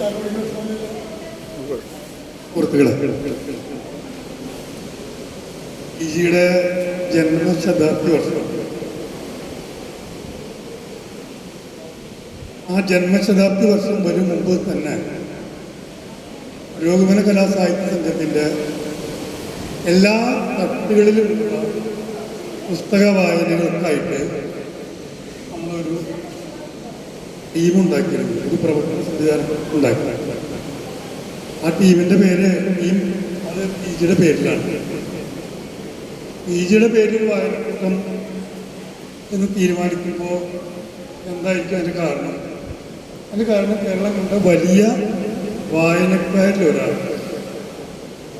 ജന്മ ജന്മശതാബ്ദി വർഷം. ആ ജന്മശതാബ്ദി വർഷം വരും മുമ്പ് തന്നെ പുരോഗമന കലാ സാഹിത്യ സംഘത്തിന്റെ എല്ലാ തട്ടുകളിലുമുള്ള പുസ്തക വായനകൾക്കായിട്ട് നമ്മളൊരു ടീമുണ്ടാക്കിയിരുന്നു ഒരു പ്രവർത്തന സംവിധാനം ഉണ്ടാക്കി. ആ ടീമിന്റെ പേര് ടീം അത് പി ജിയുടെ പേരിലാണ്. പി ജിയുടെ പേരിൽ വായനക്കൂട്ടം എന്ന് തീരുമാനിക്കുമ്പോൾ എന്തായിരിക്കും അതിന്റെ കാരണം? അതിന് കാരണം കേരളം കണ്ട വലിയ വായനക്കാരിൽ ഒരാൾ.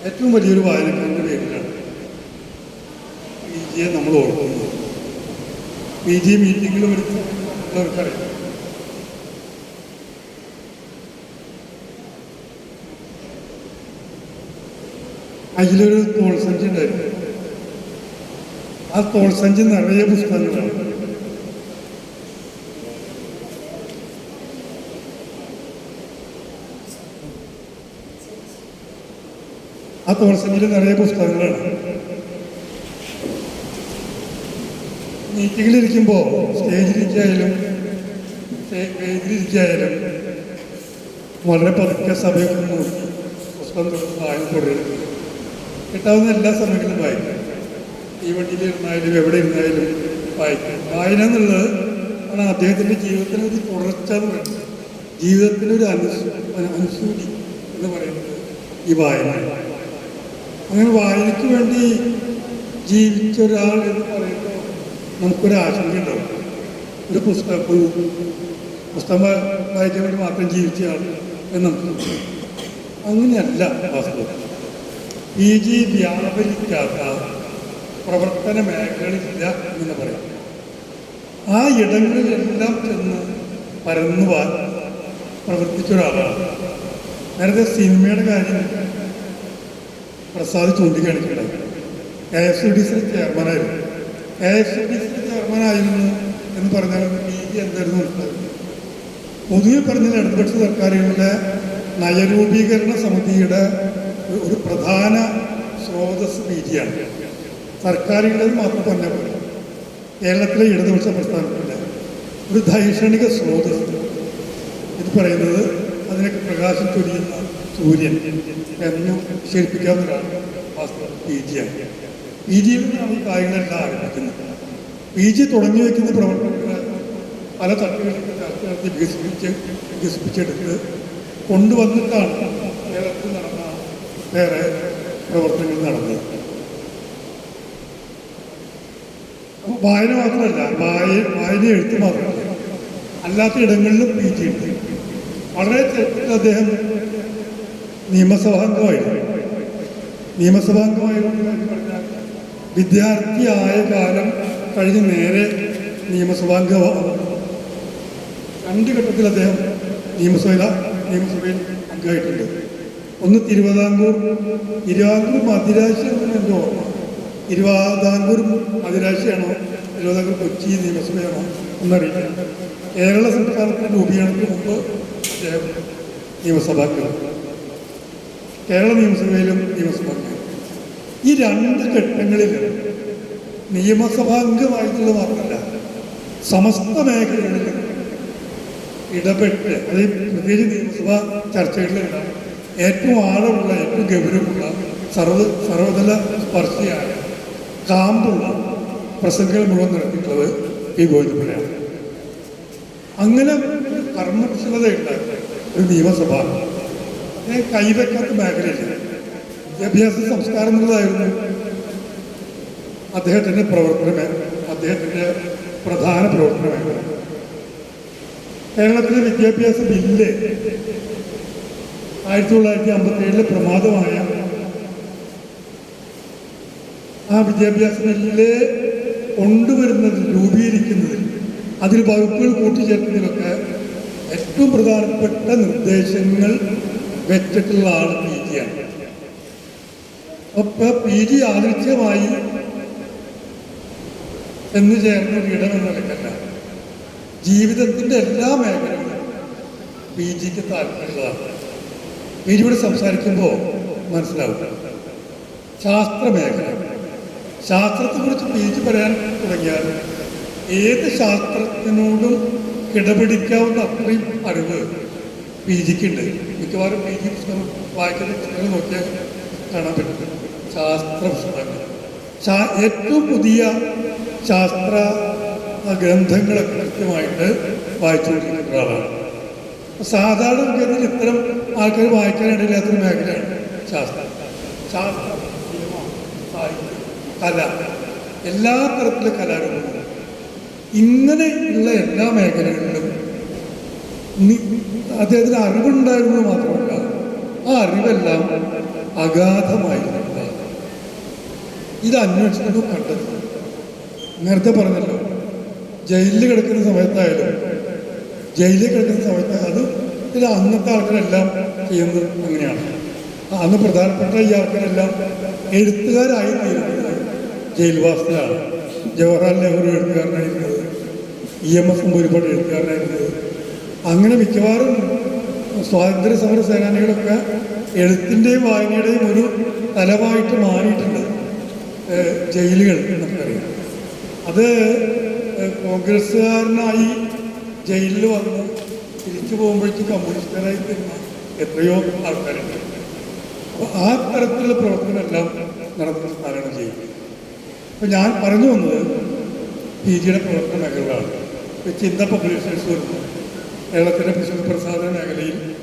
ഏറ്റവും വലിയൊരു വായനക്കാരന്റെ പേരിലാണ് പി ജിയെ നമ്മൾ ഓർക്കുന്നത്. പി ജി മീറ്റിങ്ങിൽ ഉള്ളവർക്കറിയാം. അതിലൊരു തോൾസഞ്ചി ഉണ്ടായിരുന്നു. ആ തോൾസഞ്ചി നിറയെ പുസ്തകങ്ങളാണ് ആ തോൾസഞ്ചിയിൽ നിറയെ പുസ്തകങ്ങളാണ് മീറ്റിങ്ങിലിരിക്കുമ്പോൾ സ്റ്റേജിലിരിക്കായാലും സ്റ്റേജിലിരിക്കായാലും വളരെ പതുക്കെ സഭയൊക്കെ നോക്കി പുസ്തകം തുടരുന്നു കിട്ടാവുന്ന എല്ലാ സമയങ്ങളിലും വായിക്കാം. ഈ വണ്ടിയിൽ ഇരുന്നായാലും എവിടെ ഇരുന്നായാലും വായിക്കാം. വായന എന്നുള്ളത് ആണ് അദ്ദേഹത്തിന്റെ ജീവിതത്തിന് ഒരു തുടർച്ച എന്ന് പറയുന്നത്. ജീവിതത്തിനൊരു അനുസൂ അനുസൂചി എന്ന് പറയുന്നത് ഈ വായന. അങ്ങനെ വായനയ്ക്ക് വേണ്ടി ജീവിച്ച ഒരാൾ എന്ന് പറയുമ്പോൾ നമുക്കൊരു ആശങ്ക ഉണ്ടാവും. ഒരു പുസ്തകം ഒരു പുസ്തകം വായിക്കാൻ വേണ്ടി മാത്രം ജീവിച്ച ആൾ എന്ന് നമുക്ക് അങ്ങനെയല്ല വാസ്തവം പി ജി വ്യാപരിക്കാത്ത പ്രവർത്തന മേഖലകളില്ല എന്ന് പറയാം. ആ ഇടങ്ങളിലെല്ലാം ചെന്ന് പരന്നുവാൻ പ്രവർത്തിച്ച ഒരാളാണ് നേരത്തെ സിനിമയുടെ കാര്യം Prasad ചൂണ്ടിക്കാണിക്കുന്നുണ്ടായി K S U D C ചെയർമാനായിരുന്നു. K S U D C ചെയർമാനായിരുന്നു എന്ന് പറഞ്ഞാൽ പി ജി എന്തായിരുന്നു പൊതുവെ പറഞ്ഞാൽ ഇടതുപക്ഷ സർക്കാരുകളുടെ നയരൂപീകരണ സമിതിയുടെ ഒരു- പ്രധാന സ്രോതസ് രീതിയാണ് സർക്കാരുകളിൽ മാത്രം തന്നെ പോലെ കേരളത്തിലെ ഇടതുപക്ഷ പ്രസ്ഥാനത്തിന്റെ ഒരു ധൈഷണിക സ്രോതസ്. ഇത് പറയുന്നത് അതിനൊക്കെ പ്രകാശം ചൊരിയുന്ന സൂര്യൻ എന്നും വിശേഷിപ്പിക്കാവുന്നതാണ് വാസ്തവം പി ജിയാണ് പി ജിയിൽ നിന്നാണ് ഈ ആരംഭിക്കുന്നത്. പി ജി തുടങ്ങി വയ്ക്കുന്ന പ്രവർത്തനങ്ങളെ പല തട്ടുകളിലും ചർച്ച നടത്തി വികസിപ്പിച്ച് വികസിപ്പിച്ചെടുത്ത് കൊണ്ടുവന്നിട്ടാണ് കേരളത്തിൽ നടന്ന വേറെ പ്രവർത്തനങ്ങൾ നടന്നത് വായന മാത്രമല്ല വായ വായന എഴുത്ത് മാത്രമല്ല അല്ലാത്ത ഇടങ്ങളിലും പി ജി ഉണ്ട് വളരെ ചെറുപ്പത്തിൽ അദ്ദേഹം നിയമസഭാംഗമായിരുന്നു നിയമസഭാംഗമായിരുന്നു വിദ്യാർത്ഥിയായ കാലം കഴിഞ്ഞ് നേരെ നിയമസഭാംഗമാണ് രണ്ട് ഘട്ടത്തിൽ അദ്ദേഹം നിയമസഭയിൽ നിയമസഭയിൽ അംഗമായിട്ടുണ്ട്. ഒന്ന് തിരുവിതാംകൂർ തിരുവിതാംകൂർ മദിരാശിയാണ് എന്റെ ഓർമ്മ തിരുവിതാംകൂർ മദിരാശിയാണോ തിരുവിതാംകൂർ കൊച്ചി നിയമസഭയാണോ? എന്നറിയില്ല. കേരള സംസ്ഥാനത്തിന്റെ രൂപീകരണത്തിന് മുമ്പ് അദ്ദേഹം കേരള നിയമസഭയിലും നിയമസഭാംഗം ഈ രണ്ട് ഘട്ടങ്ങളിൽ നിയമസഭാംഗമായിട്ടുള്ള മാത്രമല്ല സമസ്ത മേഖലകളിലും ഇടപെട്ട് അതായത് പ്രത്യേകിച്ച് നിയമസഭാ ചർച്ചകളിലെല്ലാം ഏറ്റവും ആഴമുള്ള ഏറ്റവും ഗൗരവമുള്ള സർവ സർവതല സ്പർശിയായ കാമ്പുള്ള പ്രസംഗങ്ങൾ മുഴുവൻ നടത്തിയിട്ടുള്ളത് ഈ ഗോവിന്ദപിള്ളയാണ് അങ്ങനെ കർമ്മകുശലതയുള്ള ഒരു നിയമസഭ അതിനെ കൈവെക്കാത്ത മേഖലയില്ല വിദ്യാഭ്യാസ സംസ്കാരം എന്നുള്ളതായിരുന്നു അദ്ദേഹത്തിന്റെ പ്രവർത്തന മേഖല അദ്ദേഹത്തിന്റെ പ്രധാന പ്രവർത്തന മേഖല. കേരളത്തിലെ വിദ്യാഭ്യാസ ബില്ല് ആയിരത്തി തൊള്ളായിരത്തി അമ്പത്തി ഏഴിലെ പ്രമാദമായ ആ വിദ്യാഭ്യാസ മേഖലയിലെ കൊണ്ടുവരുന്നതിൽ രൂപീകരിക്കുന്നതിൽ അതിൽ വകുപ്പുകൾ കൂട്ടിച്ചേർക്കുന്നതിലൊക്കെ ഏറ്റവും പ്രധാനപ്പെട്ട നിർദ്ദേശങ്ങൾ വെച്ചിട്ടുള്ള ആൾ പി ജിയാണ് അപ്പൊ പി ജി ആദൃശ്യമായി എന്ന് ചേർന്ന ഒരു ഇടം എന്ന നിലക്കല്ല ജീവിതത്തിന്റെ എല്ലാ മേഖലകളും പി ജിക്ക് താല്പര്യമുള്ളതാണ്. ജിയോട് സംസാരിക്കുമ്പോൾ മനസ്സിലാവും. ശാസ്ത്രമേഖല. ശാസ്ത്രത്തെക്കുറിച്ച് പി പറയാൻ തുടങ്ങിയാൽ ഏത് ശാസ്ത്രത്തിനോടും കിടപിടിക്കാവുന്ന അത്രയും അറിവ് പി ജിക്കുണ്ട് മിക്കവാറും പി ജി പുസ്തകം വായിക്കുന്ന പുസ്തകങ്ങൾ നോക്കിയാൽ കാണാൻ പറ്റും. ശാസ്ത്ര പുസ്തകങ്ങൾ. ഏറ്റവും പുതിയ ശാസ്ത്ര ഗ്രന്ഥങ്ങളെ ഗ്രന്ഥങ്ങളൊക്കെ കൃത്യമായിട്ട് വായിച്ചുകൊണ്ടിരിക്കുന്ന ഒരാളാണ്. സാധാരണ ഗതിയിൽ ഇത്തരം ആൾക്കാർ വായിക്കാനിടയില്ലാത്തൊരു മേഖലയാണ് ശാസ്ത്രം. ശാസ്ത്രം കല. എല്ലാ തരത്തിലെ കലാരൂപങ്ങളും ഇങ്ങനെയുള്ള എല്ലാ മേഖലകളിലും അദ്ദേഹത്തിന് അറിവുണ്ടായിരുന്നു മാത്രമല്ല ആ അറിവെല്ലാം അഗാധമായിരുന്നു ഇത് അന്വേഷിക്കുന്നു കണ്ടെത്തുന്നു നേരത്തെ പറഞ്ഞല്ലോ ജയിലിൽ കിടക്കുന്ന സമയത്തായാലും ജയിലിൽ കിടക്കുന്ന സമയത്ത് അത് ഇത് അന്നത്തെ ആൾക്കാരെല്ലാം ചെയ്യുന്നത് അങ്ങനെയാണ്. അന്ന് പ്രധാനപ്പെട്ട ഈ ആൾക്കാരെല്ലാം എഴുത്തുകാരായി തീരുന്നത് ജയിൽവാസത്തിലാണ് ജവഹർലാൽ നെഹ്റു എഴുത്തുകാരനായിരുന്നത് ഇ എം എസ് ഒരുപാട് എഴുത്തുകാരനായിരുന്നത് അങ്ങനെ മിക്കവാറും സ്വാതന്ത്ര്യ സമര സേനാനികളൊക്കെ എഴുത്തിന്റെയും വായനയുടെയും ഒരു തലമായിട്ട് മാറിയിട്ടുണ്ട്. ജയിലുകൾ ജയിലുകൾ നമുക്കറിയാം അത് കോൺഗ്രസ്സുകാരനായി ജയിലിൽ വന്ന്. തിരിച്ചു പോകുമ്പോഴേക്കും കമ്മ്യൂണിസ്റ്റുകാരായി തരുന്ന എത്രയോ ആൾക്കാരുണ്ട്. അപ്പോൾ ആ തരത്തിലുള്ള പ്രവർത്തനമെല്ലാം നടത്തുന്ന സ്ഥലമാണ് ജയിൽ അപ്പോൾ ഞാൻ പറഞ്ഞു വന്നത് പി ജിയുടെ പ്രവർത്തന മേഖലകളാണ്. ചിന്ത പബ്ലിഷേഴ്സ് വരുന്നു. കേരളത്തിന്റെ പ്രശ്ന പ്രസാദന മേഖലയിൽ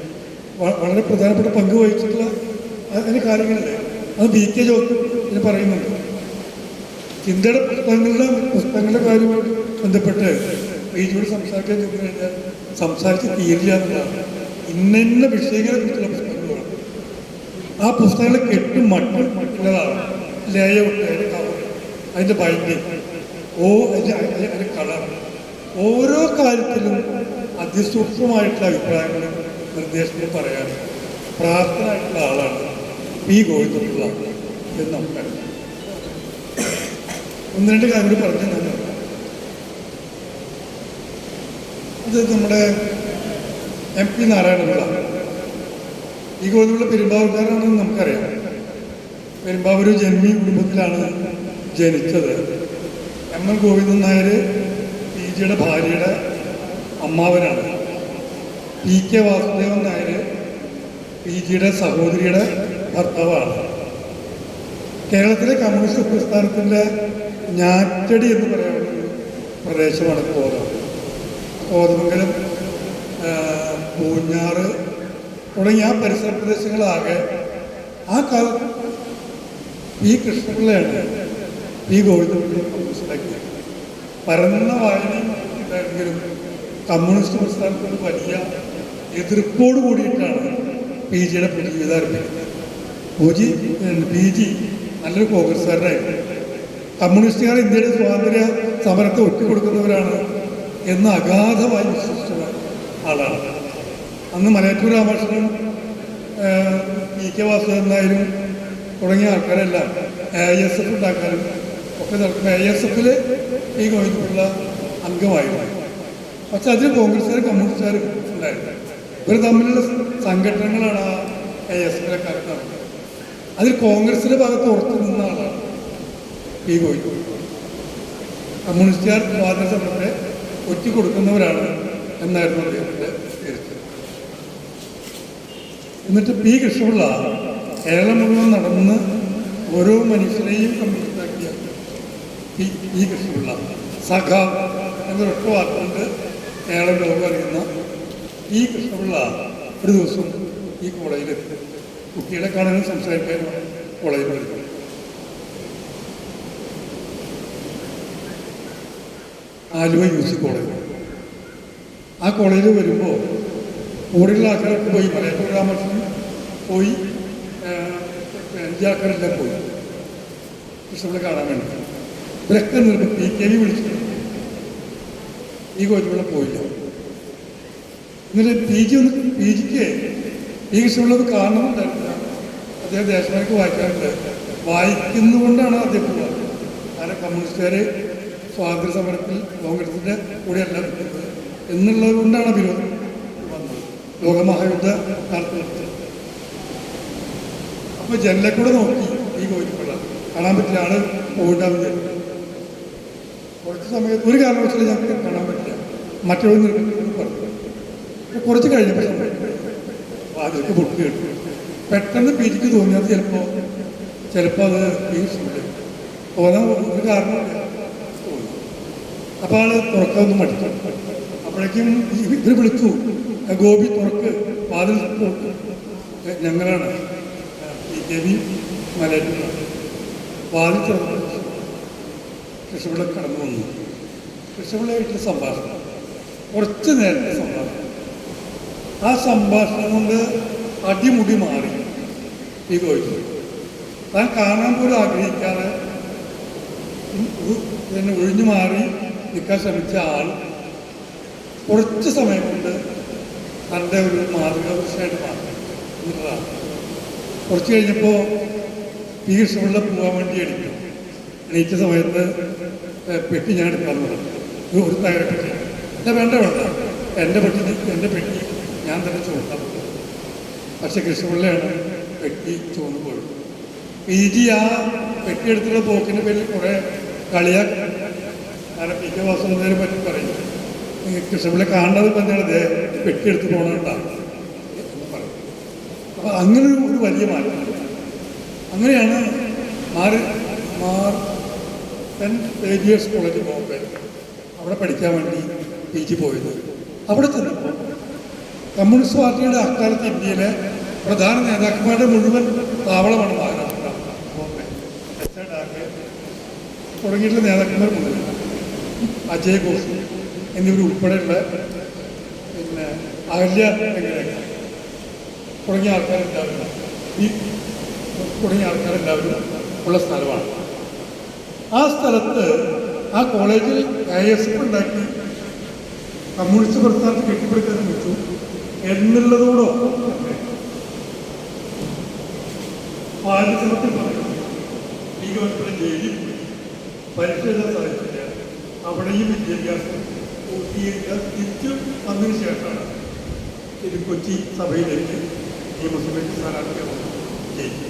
വളരെ പ്രധാനപ്പെട്ട പങ്ക് വഹിച്ചിട്ടുള്ള അ- അതിന് കാര്യങ്ങളില്ലേ? അത് ബി കെ ജോസ് ഇതിന് പറയുന്നുണ്ട്. ചിന്തയുടെ പുസ്തകങ്ങളുടെ പുസ്തകങ്ങളുടെ കാര്യമായിട്ട് ബന്ധപ്പെട്ട് പി ജിയോട് സംസാരിക്കാൻ ചോദിച്ചു കഴിഞ്ഞാൽ സംസാരിച്ച് തീരില്ല എന്നുള്ളതാണ് ഇന്ന വിഷയങ്ങളെ കുറിച്ചുള്ള പുസ്തകങ്ങളാണ് ആ പുസ്തകങ്ങൾ കെട്ടും മട്ടും മറ്റുള്ളതാണ് ലേയൗട്ട് അതിന്റെ കവർ ഓ അതിന്റെ കളർ ഓരോ കാര്യത്തിലും അതിസൂക്ഷ്മമായിട്ടുള്ള അഭിപ്രായങ്ങളും നിർദ്ദേശങ്ങളും പറയാൻ പ്രാപ്തനായിട്ടുള്ള ആളാണ് പി ഗോവിന്ദപിള്ള എന്ന് നമുക്കറിയാം ഒന്ന് രണ്ട് കാര്യങ്ങൾ പറഞ്ഞു തന്നെ ഇത് നമ്മുടെ എം പി നാരായണപിള്ള. ഈ ഗോവിന്ദപിള്ള പെരുമ്പാവൂർക്കാരാണെന്ന് നമുക്കറിയാം. പെരുമ്പാവൂർ ജന്മി കുടുംബത്തിലാണ് ജനിച്ചത്. M L Govindan Nair P ജിയുടെ ഭാര്യയുടെ അമ്മാവനാണ്. P K Vasudevan Nair P ജിയുടെ സഹോദരിയുടെ ഭർത്താവാണ്. കേരളത്തിലെ കമ്മ്യൂണിസ്റ്റ് പ്രസ്ഥാനത്തിന്റെ ഞാറ്റടി എന്ന് പറയാവുന്ന പ്രദേശമാണ് കോതം കോതമംഗലം പൂഞ്ഞാറ് തുടങ്ങിയ ആ പരിസര പ്രദേശങ്ങളാകെ ആ കാലത്ത് ഈ കൃഷ്ണപിള്ളയാണ് പി ഗോവിന്ദപിള്ളയെ മനസ്സിലാക്കിയത് പരന്ന വായനയും ഉണ്ടായിരുന്നെങ്കിലും കമ്മ്യൂണിസ്റ്റ് പ്രസ്ഥാനത്തിന് വലിയ എതിർപ്പോട് കൂടിയിട്ടാണ് പി ജിയുടെ ജീവിതം ആരംഭിക്കുന്നത്. പൂജി പി ജി നല്ലൊരു കോൺഗ്രസ്സുകാരനായിരുന്നു. കമ്മ്യൂണിസ്റ്റുകാർ ഇന്ത്യയുടെ സ്വാതന്ത്ര്യ സമരത്തെ ഒറ്റുകൊടുക്കുന്നവരാണ് എന്ന് അഗാധമായി വിശ്വസിച്ച ആളാണ്. അന്ന് മലയാറ്റൂർ രാമകൃഷ്ണൻ പി കെ വാസുദേവൻ നായരും തുടങ്ങിയ ആൾക്കാരെല്ലാം എ ഐ എസ് എഫ് ഉണ്ടാക്കാനും ഒക്കെ നടക്കുന്ന എ എസ് എഫിൽ ഈ ഗോവിന്ദപിള്ള അംഗമായിരുന്നു. പക്ഷെ അതിൽ കോൺഗ്രസ്സുകാരും കമ്മ്യൂണിസ്റ്റുകാരും ഉണ്ടായിരുന്നു. ഇവർ തമ്മിലുള്ള സംഘടനകളാണ് ആ എ എസ് എഫിലെ കാരണം അതിൽ കോൺഗ്രസിന്റെ ഭാഗത്ത് ഉറച്ചു നിന്ന ആളാണ് പി ഗോവിന്ദപിള്ള. കമ്മ്യൂണിസ്റ്റുകാർ സ്വാതന്ത്ര്യ സമരത്തെ ഒറ്റിക്കൊടുക്കുന്നവരാണ് എന്നായിരുന്നു അദ്ദേഹത്തിന്റെ എഴുത്ത്. എന്നിട്ട് പി കൃഷ്ണപിള്ള കേരളം മുഴുവൻ നടന്ന് ഓരോ മനുഷ്യരെയും കമ്മ്യൂണിസ്റ്റാക്കിയ പി പി കൃഷ്ണപിള്ള സഖ എന്നൊരൊറ്റ വാക്കുകൊണ്ട് കേരളം ലോകം അറിയുന്ന പി കൃഷ്ണപിള്ള ഒരു ദിവസം ഈ കോളേജിലെത്തി. കുട്ടികളെ കാണാനും സംസാരിക്കാനും കോളേജിൽ വരുന്നത് ആലുവ യു സി കോളേജ്. ആ കോളേജിൽ വരുമ്പോൾ കൂടെയുള്ള ആൾക്കാർക്ക് പോയി മലയാറ്റൂർ രാമകൃഷ്ണൻ പോയി അഞ്ച് ആൾക്കാരെല്ലാം പോയി. കൃഷ്ണനെ കാണാൻ വേണ്ടി. ഇവരൊക്കെ നിർത്തി പി കെ വി വിളിച്ചു. ഈ കോച്ചിവിടെ പോയില്ല. എന്നിട്ട് പി ജി ഒന്ന് പി ജിക്ക് ഈ കൃഷ്ണപിള്ളത് കാണണമെന്നുണ്ടായിരുന്നില്ല അദ്ദേഹം ദേശമായിട്ട് വായിക്കാറുണ്ട്. വായിക്കുന്നതുകൊണ്ടാണ് അദ്ദേഹം പോകുന്നത് കാരണം കമ്മ്യൂണിസ്റ്റുകാർ സ്വാതന്ത്ര്യ സമരത്തിൽ കോൺഗ്രസിന്റെ കൂടെയല്ല നിൽക്കുന്നത് എന്നുള്ളത് കൊണ്ടാണ് വിരോധം വന്നത്. ലോകമഹായുദ്ധ നടത്തുന്നത് അപ്പോൾ ജനലെ കൂടെ നോക്കി ഈ കോഴിക്കോട്. കാണാൻ പറ്റില്ല ആൾ പോയിട്ടാണ് കുറച്ച് സമയത്ത് ഒരു കാരണവശാലും ഞങ്ങൾക്ക് കാണാൻ പറ്റില്ല. നിർമ്മിക്കുന്നു പറഞ്ഞു. കുറച്ച് കഴിഞ്ഞപ്പോൾ വാതിലേക്ക് പൊട്ടി കിട്ടും. പെട്ടെന്ന് പിരിക്ക് തോന്നിയത് ചിലപ്പോൾ ചിലപ്പോൾ അത് ഈ തോന്നാൻ ഒരു കാരണമില്ല അപ്പോൾ ആൾ തുറക്കാനൊന്നും മടുത്തു. അപ്പോഴേക്കും ഇവർ വിളിച്ചു ഗോപി തുറക്ക് വാതിൽ ഞങ്ങളാണ്. ഈ രവി വാതിൽ തുറന്നു കൃഷിപിള്ള കടന്നു വന്നു. കൃഷിപിള്ളയായിട്ട് സംഭാഷണം. കുറച്ച് നേരത്തെ സംഭാഷണം. ആ സംഭാഷണം കൊണ്ട് അടിമുടി മാറി ഈ ഗോപി. താൻ കാണാൻ പോലും ആഗ്രഹിക്കാതെ ഒഴിഞ്ഞു മാറി നിൽക്കാൻ ശ്രമിച്ച ആൾ കുറച്ച് സമയം കൊണ്ട് തന്റെ ഒരു മാതൃകാ പുരുഷനായിട്ട് മാറി കുറച്ച് കഴിഞ്ഞപ്പോൾ പി കൃഷ്ണപിള്ള പോകാൻ വേണ്ടി എടുക്കും എണീറ്റ സമയത്ത് പെട്ടി ഞാൻ എടുക്കാൻ പറഞ്ഞു ഒരു തകര പെട്ടി. എന്റെ വേണ്ട വേണ്ട. എന്റെ പെട്ടി എന്റെ പെട്ടി ഞാൻ തന്നെ ചുമത്താൻ പക്ഷെ കൃഷ്ണപിള്ളയാണ് പെട്ടി ചുമന്നു പോയത്. പി ജി ആ പെട്ടി എടുത്തുള്ള പോക്കിന്റെ പേരിൽ കുറേ കളിയാക്കി കാരണം പി കെ വാസുദേവനെ പറ്റി പറയും കൃഷ്ണപിള്ള കാണുന്നത് പറഞ്ഞാൽ ദേ പെട്ടി എടുത്ത് പോകണുണ്ടാകും പറയും അപ്പോൾ അങ്ങനെ ഒരു വലിയ മാറ്റം അങ്ങനെയാണ് മാറി മാർ തെൻ ഏജിയേഴ്സ് കോളേജ് ബോംബെ അവിടെ പഠിക്കാൻ വേണ്ടി പി ജി പോയത് അവിടെ ചെന്നപ്പോൾ കമ്മ്യൂണിസ്റ്റ് പാർട്ടിയുടെ അക്കാലത്ത് ഇന്ത്യയിലെ പ്രധാന നേതാക്കന്മാരുടെ മുഴുവൻ താവളമാണ് മഹാരാഷ്ട്ര ബോംബെ തുടങ്ങിയിട്ടുള്ള നേതാക്കന്മാർ മുഴുവൻ അജയ് ഘോഷ് എന്നിവരുൾപ്പെടെയുള്ള പിന്നെ അഹല്യ തുടങ്ങിയ ആൾക്കാരെല്ലാവരും ഈ തുടങ്ങിയ ആൾക്കാരെല്ലാവരും ഉള്ള സ്ഥലമാണ്. ആ സ്ഥലത്ത് ആ കോളേജിൽ ഐ എസ് എഫ് ഉണ്ടാക്കി കമ്മ്യൂണിസ്റ്റ് പ്രസ്ഥാനത്ത് കെട്ടിപ്പിടിക്കാൻ വെച്ചു എന്നുള്ളതോടൊപ്പം തന്നെ പറഞ്ഞു ഈ ഗവൺമെന്റ് ജയിലിൽ എഴുതാൻ സാധിച്ചില്ല അവിടെയും വിദ്യാഭ്യാസം പൂർത്തീകരിക്കാൻ തിരിച്ചു വന്നതിന് ശേഷമാണ് ഇത് കൊച്ചി സഭയിലേക്ക് നിയമസഭയ്ക്ക് സ്ഥാനാർത്ഥിയാവുന്നത് ജയിച്ചു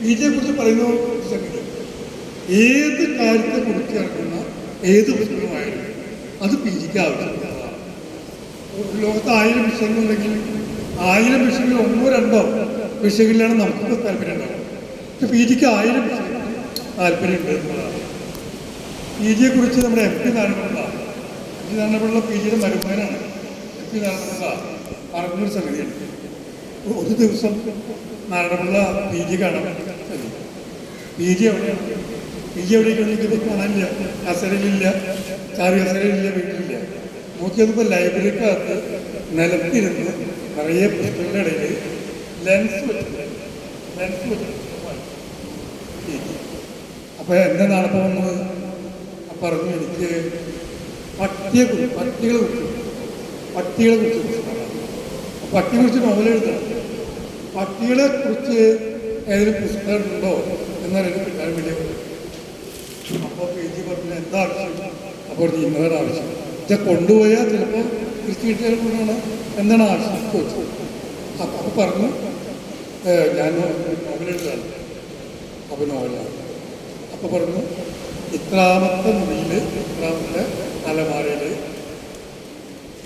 ബി ജെ കുറിച്ച് പറയുന്നത് ഏത് കാര്യത്തെ കുറിച്ച് ഇറങ്ങുന്ന ഏത് പ്രശ്നമായാലും അത് പി ജിക്ക് ഒരു ലോകത്ത് ആയിരം വിഷയങ്ങളുണ്ടെങ്കിൽ ആയിരം വിഷയങ്ങളിൽ ഒന്നോ രണ്ടോ വിഷയങ്ങളിലാണ് നമുക്ക് താല്പര്യം ഉണ്ടാവുക. പക്ഷെ പി ജിക്ക് ആയിരം വിഷയങ്ങൾ താല്പര്യമുണ്ട് എന്നുള്ളതാണ് പി ജിയെ കുറിച്ച് നമ്മുടെ M P Narayanapillai M P Narayanapillai P ജിയുടെ മരുമാനാണ് എം പി നാരായണപിള്ള പറഞ്ഞൊരു സംഗതിയുണ്ട്. ഒരു ദിവസം നാരായണപിള്ള പി ജി കാണാൻ പി ജി എവിടെയാണ് പി ജി എവിടേക്കാണെങ്കിൽ ഇത് കാണാനില്ല. കസരയിലില്ല ചാറി കസരയിലില്ല വീട്ടിലില്ല. നോക്കിയപ്പോൾ ലൈബ്രറിക്കകത്ത് നിലത്തിരുന്ന് നിറയെ പുസ്തകങ്ങളുടെ ഇടയിൽ ലെൻസ് വെച്ചിട്ടുണ്ട്. ലെൻസ് വെച്ചിട്ടുണ്ട്. അപ്പോൾ എന്റെ നടപ്പ് വന്നത് പറഞ്ഞു എനിക്ക് പട്ടിയെ കുറിച്ച് പട്ടികളെ കുറിച്ച് പട്ടികളെ കുറിച്ച് പട്ടിയെ കുറിച്ച് നോവൽ പട്ടികളെ കുറിച്ച് ഏതെങ്കിലും പുസ്തകം ഉണ്ടോ എനിക്ക് കിട്ടാൻ വേണ്ടി അപ്പോൾ പി ജി പറഞ്ഞ എന്താ ആവശ്യം? അപ്പോൾ ഇന്നതാണ് ആവശ്യം. പക്ഷെ കൊണ്ടുപോയാൽ ചിലപ്പോൾ തിരിച്ചു കിട്ടിയാൽ കൊണ്ടാണ്. എന്താണ് ആവശ്യം ചോദിച്ചു. അപ്പം അപ്പോൾ പറഞ്ഞു ഞാൻ നോവലെഴുതാണ് അപ്പോൾ നോവലാണ് അപ്പോൾ പറഞ്ഞു ഇത്രാമത്തെ മുറിയിൽ ഇത്രാമത്തെ അലമാരയിൽ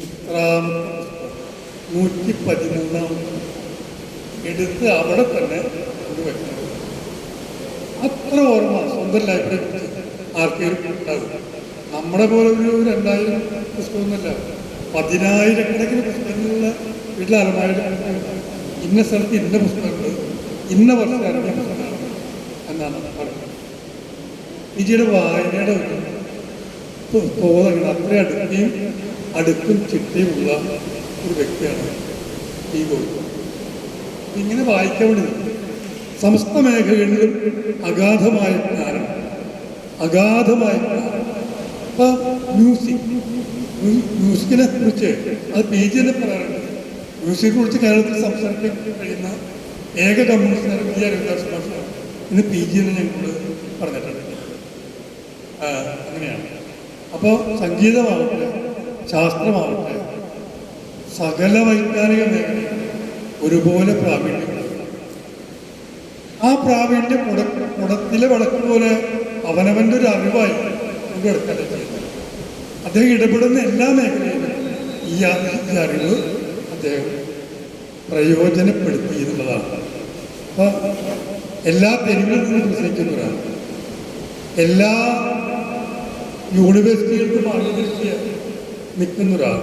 ഇത്രാമത്തെ പുസ്തകം നൂറ്റി പതിമൂന്നാമത്തെ എടുത്ത് അവിടെ തന്നെ കൊണ്ടുവയ്ക്കണം അത്ര ഓർമ്മ സ്വന്തം ലൈബ്രറി ആർക്കെങ്കിലും ഉണ്ടാകും നമ്മുടെ പോലെ ഒരു രണ്ടായിരം പുസ്തകമൊന്നുമല്ല. പതിനായിരക്കണക്കിന് പുസ്തകങ്ങളുള്ള വീട്ടിലെ അലമാര ഇന്ന സ്ഥലത്ത് ഇന്ന പുസ്തകമുണ്ട് ഇന്ന വർഷം ഇറങ്ങിയ പുസ്തകമാണ് എന്നാണ് പറയുന്നത് വിജയുടെ വായനയുടെ തോന്നൽ അത്ര അടുക്കുകയും അടുക്കും ചിട്ടയുമുള്ള ഒരു വ്യക്തിയാണ് ഈ ഗോവിന്ദ് ഇങ്ങനെ വായിക്കാൻ വേണ്ടി. സമസ്ത മേഖലകളിലും അഗാധമായ ജ്ഞാനം അഗാധമായ ജ്ഞാനം. അപ്പോൾ മ്യൂസിക് മ്യൂ- മ്യൂസിക്കിനെ കുറിച്ച് അത് പി ജി തന്നെ പറയാറുണ്ട് മ്യൂസിക്കിനെ കുറിച്ച് കേരളത്തിൽ സംസാരിക്കാൻ കഴിയുന്ന ഏക കമ്മ്യൂണിസ്റ്റ് വി ആർ ഇന്ന് പി ജി എന്ന് ഞങ്ങൾ പറഞ്ഞിട്ടുണ്ട് അങ്ങനെയാണ്. അപ്പോൾ സംഗീതമാവട്ടെ ശാസ്ത്രമാവട്ടെ സകല വൈജ്ഞാനിക മേഖല ഒരുപോലെ പ്രാവീണ്യം. ആ പ്രാവീണ്യം മുട മുടത്തിലെ വിളക്ക് പോലെ അവനവന്റെ ഒരു അറിവായി ചെയ്യുന്നത് അദ്ദേഹം ഇടപെടുന്ന എല്ലാ മേഖലയിലും ഈ അറിവ് അദ്ദേഹം പ്രയോജനപ്പെടുത്തി എന്നുള്ളതാണ്. അപ്പം എല്ലാ പെരുമ്പിൽ നിന്ന് പ്രസംഗിക്കുന്ന എല്ലാ യൂണിവേഴ്സിറ്റികൾക്കും മാർഗദർശിയ നിൽക്കുന്ന ഒരാൾ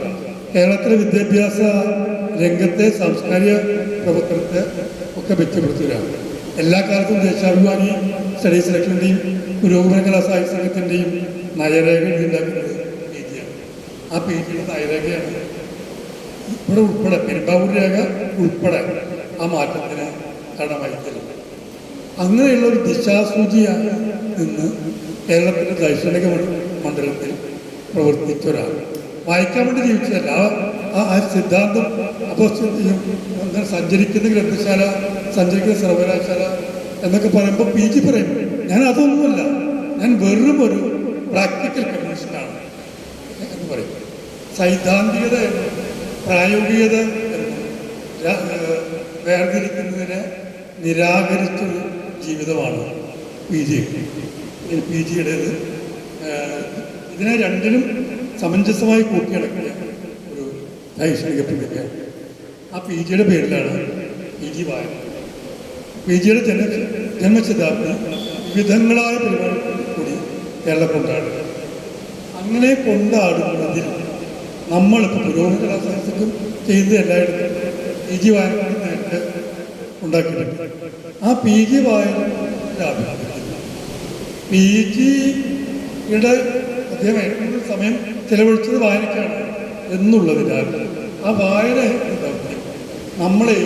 കേരളത്തിലെ വിദ്യാഭ്യാസ രംഗത്തെ സാംസ്കാരിക പ്രവർത്തനത്തെ ഒക്കെ മെച്ചപ്പെടുത്തിയ ഒരാൾ എല്ലാ കാലത്തും ദേശാഭിമാനി സ്റ്റഡി സെലക്ഷന്റെയും പുരോഗമന കലാ സാഹിത്യ സംഘത്തിന്റെയും നയരേഖ ഉണ്ടാക്കുന്നത് പേജിയാണ് ആ പേജിയുടെ നയരേഖയാണ്. ഇവിടെ ഉൾപ്പെടെ പെരുമ്പാവൂർ രേഖ ഉൾപ്പെടെ ആ മാറ്റത്തിന് കാരണമായിട്ടില്ല അങ്ങനെയുള്ള ഒരു ദിശാസൂചിയായി നിന്ന് കേരളത്തിന്റെ ദൈക്ഷണിക മണ്ഡലത്തിൽ പ്രവർത്തിച്ച ഒരാൾ വായിക്കാൻ വേണ്ടി ജീവിച്ചതല്ല. ആ- ആ സിദ്ധാന്തം അപ്പോൾ സഞ്ചരിക്കുന്ന ഗ്രന്ഥശാല സഞ്ചരിക്കുന്ന സർവകലാശാല എന്നൊക്കെ പറയുമ്പോൾ പി ജി പറയും ഞാൻ അതൊന്നുമല്ല. ഞാൻ വെറും ഒരു പ്രാക്ടിക്കൽ കമ്മീഷനാണ് എന്ന് പറയും. സൈദ്ധാന്തികത പ്രായോഗികത വേർതിരിക്കുന്നതിനെ നിരാകരിച്ചൊരു ജീവിതമാണ് പി ജി. പി ജിയുടേത് ഇതിനെ രണ്ടിനും സമഞ്ജസമായി കൂട്ടിയിണക്കിയ ഒരു ശൈക്ഷണിക പിന്നെ ആ പി ജിയുടെ പേരിലാണ് പി ജി വായന. പി ജിയുടെ ജന ജന്മശതാബ്ദി വിവിധങ്ങളായ പരിപാടികൾ കൂടി കേരളം കൊണ്ടാടുക അങ്ങനെ കൊണ്ടാടുന്നതിൽ നമ്മളിപ്പോൾ പുരോഗമന കലാസാഹിത്യത്തിലും ചെയ്യുന്നത് എല്ലായിടത്തും പി ജി വായന നേരത്തെ ഉണ്ടാക്കിയിട്ടുണ്ട്. ആ പി ജി വായന പി ജിയുടെ അദ്ദേഹം ഏറ്റവും സമയം ചെലവഴിച്ചത് വായനയ്ക്കാണ് എന്നുള്ളതിനാൽ ആ വായന നമ്മളെ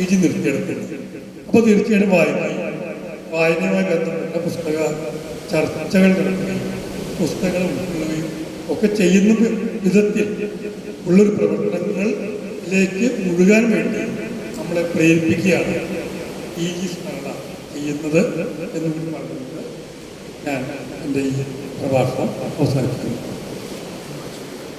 ഈജി ജി നിർത്തിയെടുക്കുന്നത് അപ്പോൾ തീർച്ചയായിട്ടും വായന. വായനയുമായി ബന്ധപ്പെട്ട പുസ്തക ചർച്ചകൾ നടത്തുകയും പുസ്തകങ്ങൾ ഉൾക്കൊള്ളുകയും ഒക്കെ ചെയ്യുന്ന വിധത്തിൽ ഉള്ളൊരു പ്രവർത്തനങ്ങളിലേക്ക് മുഴുകാൻ വേണ്ടി നമ്മളെ പ്രേരിപ്പിക്കുകയാണ്. ഈ സ്മരണ ചെയ്യുന്നത് എന്ന് പറഞ്ഞുകൊണ്ട് ഞാൻ എന്റെ ഈ പ്രഭാഷണം അവസാനിപ്പിക്കുന്നു.